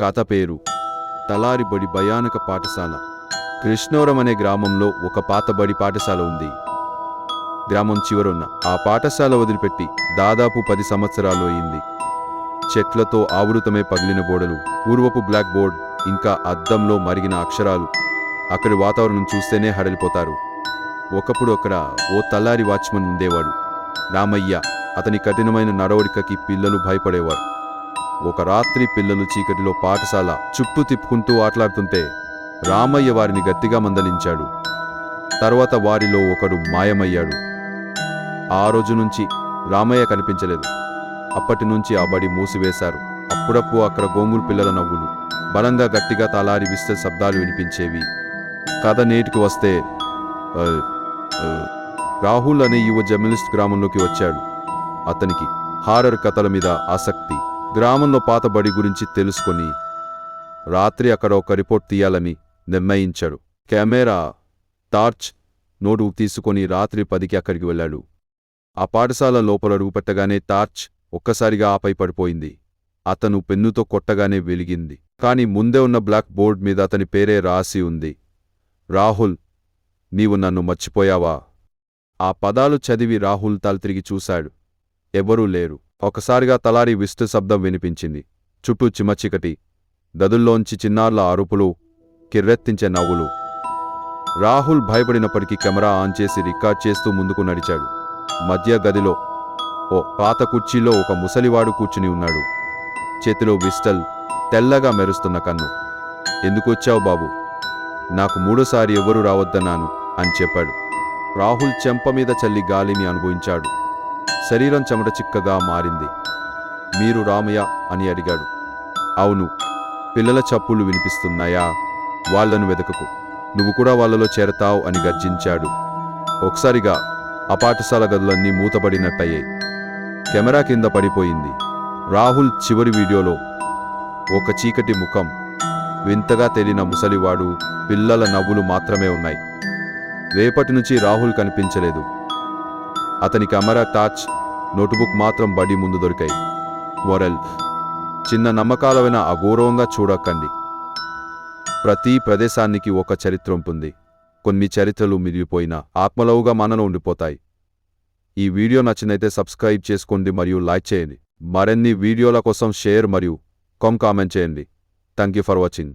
కథ పేరు తలారిబడి భయానక పాఠశాల. కృష్ణవరం అనే గ్రామంలో ఒక పాతబడి పాఠశాల ఉంది. గ్రామం చివరున్న. ఆ పాఠశాల వదిలిపెట్టి దాదాపు పది సంవత్సరాలు అయింది. చెట్లతో ఆవృతమే పగిలిన గోడలు పూర్వపు బ్లాక్ బోర్డ్ ఇంకా అద్దంలో మరిగిన అక్షరాలు. అక్కడి వాతావరణం చూస్తేనే హడలిపోతారు. ఒకప్పుడు అక్కడ ఓ తల్లారి వాచ్మన్ ఉండేవాడు. రామయ్య అతని కఠినమైన నడవడికకి పిల్లలు భయపడేవారు. ఒక రాత్రి పిల్లలు చీకటిలో పాఠశాల చుట్టూ తిప్పుకుంటూ ఆటలాడుతుంటే రామయ్య వారిని గట్టిగా మందలించాడు. తర్వాత వారిలో ఒకడు మాయమయ్యాడు. ఆ రోజు నుంచి రామయ్య కనిపించలేదు. అప్పటి నుంచి ఆ బడి మూసివేశారు. అప్పుడప్పుడు అక్కడ గోములు పిల్లల నవ్వులు బలంగా గట్టిగా తలారి విస్తే శబ్దాలు వినిపించేవి. కథ నేటికి వస్తే రాహుల్ అనే యువ జర్నలిస్ట్ గ్రామంలోకి వచ్చాడు. అతనికి హారర్ కథల మీద ఆసక్తి. గ్రామంలో పాత బడి గురించి తెలుసుకొని రాత్రి అక్కడ ఒక రిపోర్ట్ తీయాలని నిర్ణయించాడు. కెమెరా టార్చ్ నోటు తీసుకొని రాత్రి పదికి అక్కడికి వెళ్ళాడు. ఆ పాఠశాల లోపల అడుగుపెట్టగానే టార్చ్ ఒక్కసారిగా ఆపై పడిపోయింది. అతను పెన్నుతో కొట్టగానే వెలిగింది. కాని ముందే ఉన్న బ్లాక్ బోర్డ్ మీద అతని పేరే రాసి ఉంది. రాహుల్ నీవు నన్ను మర్చిపోయావా? ఆ పదాలు చదివి రాహుల్ తల తిరిగి చూశాడు. ఎవరూ లేరు. ఒకసారిగా తలారి విస్తు శబ్దం వినిపించింది. చుట్టూ చిమచికటి గదుల్లోంచి చిన్నార్ల అరుపులు కిర్రెత్తించే నవ్వులు. రాహుల్ భయపడినప్పటికీ కెమెరా ఆన్ చేసి రికార్డ్ చేస్తూ ముందుకు నడిచాడు. మధ్య గదిలో ఓ పాత కుర్చీలో ఒక ముసలివాడు కూర్చుని ఉన్నాడు. చేతిలో విస్టల్ తెల్లగా మెరుస్తున్న కన్ను. ఎందుకొచ్చావు బాబు? నాకు మూడోసారి ఎవరూ రావద్దన్నాను అని చెప్పాడు. రాహుల్ చెంప మీద చల్లి గాలిని అనుభవించాడు. శరీరం చెమట చిక్కగా మారింది. మీరు రామయ్య అని అడిగాడు. అవును పిల్లల చప్పులు వినిపిస్తున్నాయా? వాళ్ళను వెతకకు నువ్వు కూడా వాళ్ళలో చేరతావు అని గర్జించాడు. ఒకసారిగా ఆ పాఠశాల గదులన్నీ మూతబడినట్టయ్యాయి కెమెరా కింద పడిపోయింది. రాహుల్ చివరి వీడియోలో ఒక చీకటి ముఖం వింతగా తేలిన ముసలివాడు పిల్లల నవ్వులు మాత్రమే ఉన్నాయి. రేపటి నుంచి రాహుల్ కనిపించలేదు. అతని కెమెరా టార్చ్ నోటుబుక్ మాత్రం బడి ముందు దొరికాయి. వరల్ చిన్న నమ్మకాలమైన అగౌరవంగా చూడకండి. ప్రతి ప్రదేశానికి ఒక చరిత్ర ఉంటుంది కొన్ని చరిత్రలు మిగిలిపోయిన ఆత్మలవుగా మనలో ఉండిపోతాయి. ఈ వీడియో నచ్చినైతే సబ్స్క్రైబ్ చేసుకోండి మరియు లైక్ చేయండి. మరిన్ని వీడియోల కోసం షేర్ మరియు కామ్ కామెంట్ చేయండి. Thank you for watching.